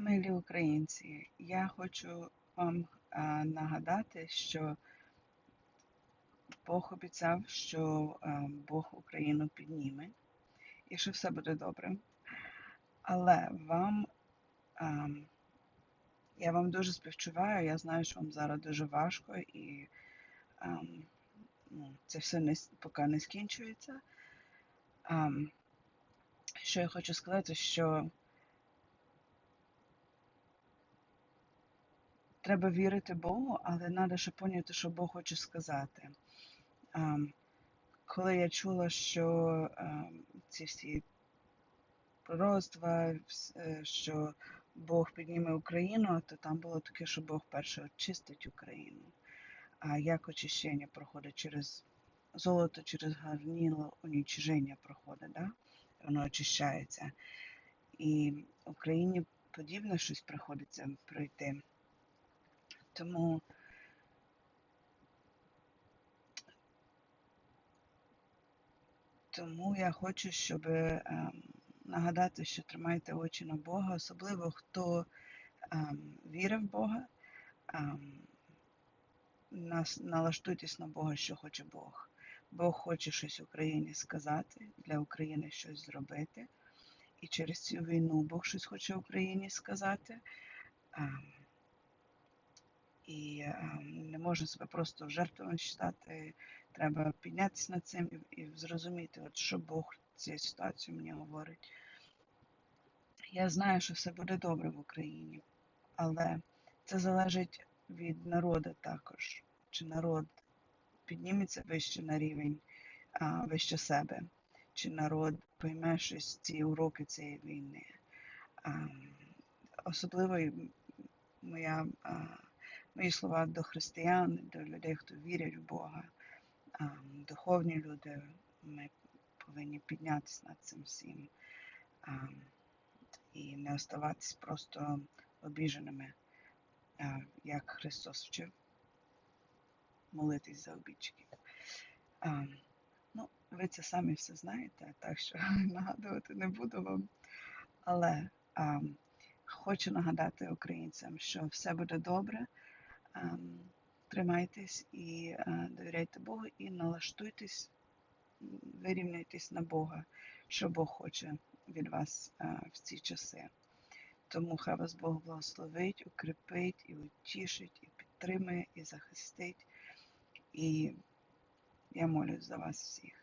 Милі українці, я хочу вам а, нагадати, що Бог обіцяв, що а, Бог Україну підніме і що все буде добре. Але вам а, я вам дуже співчуваю, я знаю, що вам зараз дуже важко і а, ну, це все не, поки не скінчується. А, що я хочу сказати, що треба вірити Богу, але треба ще поняти, що Бог хоче сказати. Коли я чула, що ці всі пророцтва, е, що Бог підніме Україну, то там було таке, що Бог перше очистить Україну. А як очищення проходить через золото, через гарніло, унічиження проходить, да? воно очищається. І Україні подібне щось приходиться пройти. Тому Тому я хочу, щоб ем, нагадати, що тримайте очі на Бога, особливо хто ем, вірив в Бога. Ем, нас, налаштуйтесь на Бога, що хоче Бог. Бог хоче щось Україні сказати, для України щось зробити. І через цю війну Бог щось хоче Україні сказати. Ем, і ем, не можна себе просто жертвою вважати. Треба піднятися над цим і, і зрозуміти, от що Бог в цій ситуації мені говорить. Я знаю, що все буде добре в Україні, але це залежить від народу також. Чи народ підніметься вище на рівень, а, вище себе, чи народ пойме щось ці уроки цієї війни. А, особливо моя, а, мої слова до християн, до людей, хто вірять в Бога, духовні люди, ми повинні піднятися над цим всім і не оставатись просто обіженими, як Христос вчив молитись за обідчиків. А, ну, ви це самі все знаєте, так що нагадувати не буду вам. Але хочу нагадати українцям, що все буде добре. А, тримайтесь і довіряйте Богу, і налаштуйтесь, вирівняйтесь на Бога, що Бог хоче від вас в ці часи. Тому хай вас Бог благословить, укріпить і утішить, і підтримує, і захистить. І я молюсь за вас всіх.